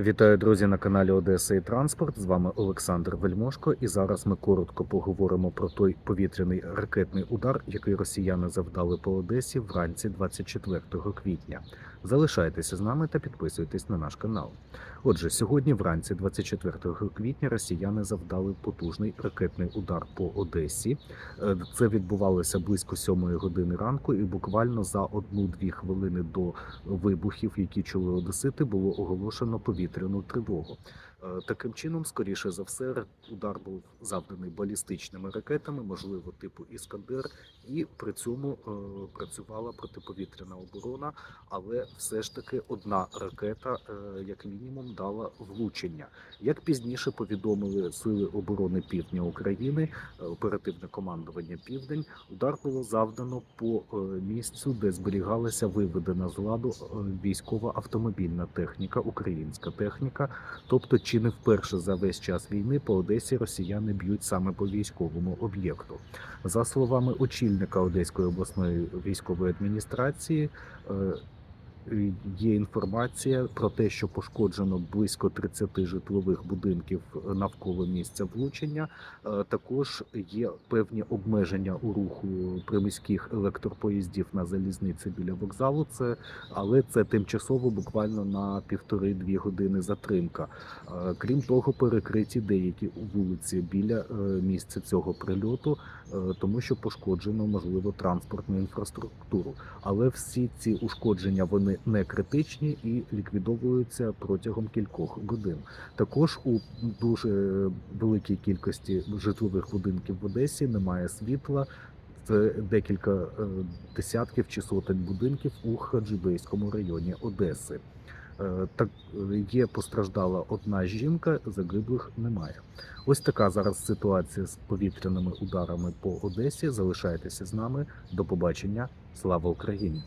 Вітаю, друзі, на каналі Одеса і Транспорт. З вами Олександр Вельмошко. І зараз ми коротко поговоримо про той повітряний ракетний удар, який росіяни завдали по Одесі вранці 24 квітня. Залишайтеся з нами та підписуйтесь на наш канал. Отже, сьогодні, вранці 24 квітня, росіяни завдали потужний ракетний удар по Одесі. Е, Це відбувалося близько 7 години ранку, і буквально за одну-дві хвилини до вибухів, які чули одесити, було оголошено повітряну тривогу. Е, Таким чином, скоріше за все, удар був завданий балістичними ракетами, можливо, типу Іскандер, і при цьому е, працювала протиповітряна оборона, але все ж таки одна ракета, е, як мінімум, дала влучення. Як пізніше повідомили Сили оборони Півдня України, оперативне командування Південь, удар було завдано по місцю, де зберігалася виведена з ладу військова автомобільна техніка, українська техніка. Тобто, чи не вперше за весь час війни по Одесі росіяни б'ють саме по військовому об'єкту. За словами очільника Одеської обласної військової адміністрації. Є інформація про те, що пошкоджено близько 30 житлових будинків навколо місця влучення. Е, Також є певні обмеження у руху приміських електропоїздів на залізниці біля вокзалу. Це але це тимчасово буквально на півтори-дві години затримка. Е, Крім того, перекриті деякі вулиці біля е, місця цього прильоту, тому що пошкоджено можливо транспортну інфраструктуру. Але всі ці ушкодження вони не критичні і ліквідовуються протягом кількох годин. Також у дуже великій кількості житлових будинків в Одесі немає світла. Це декілька е, десятків чи сотень будинків у Хаджибейському районі Одеси. Е, Так є постраждала одна жінка, загиблих немає. Ось така зараз ситуація з повітряними ударами по Одесі. Залишайтеся з нами. До побачення. Слава Україні!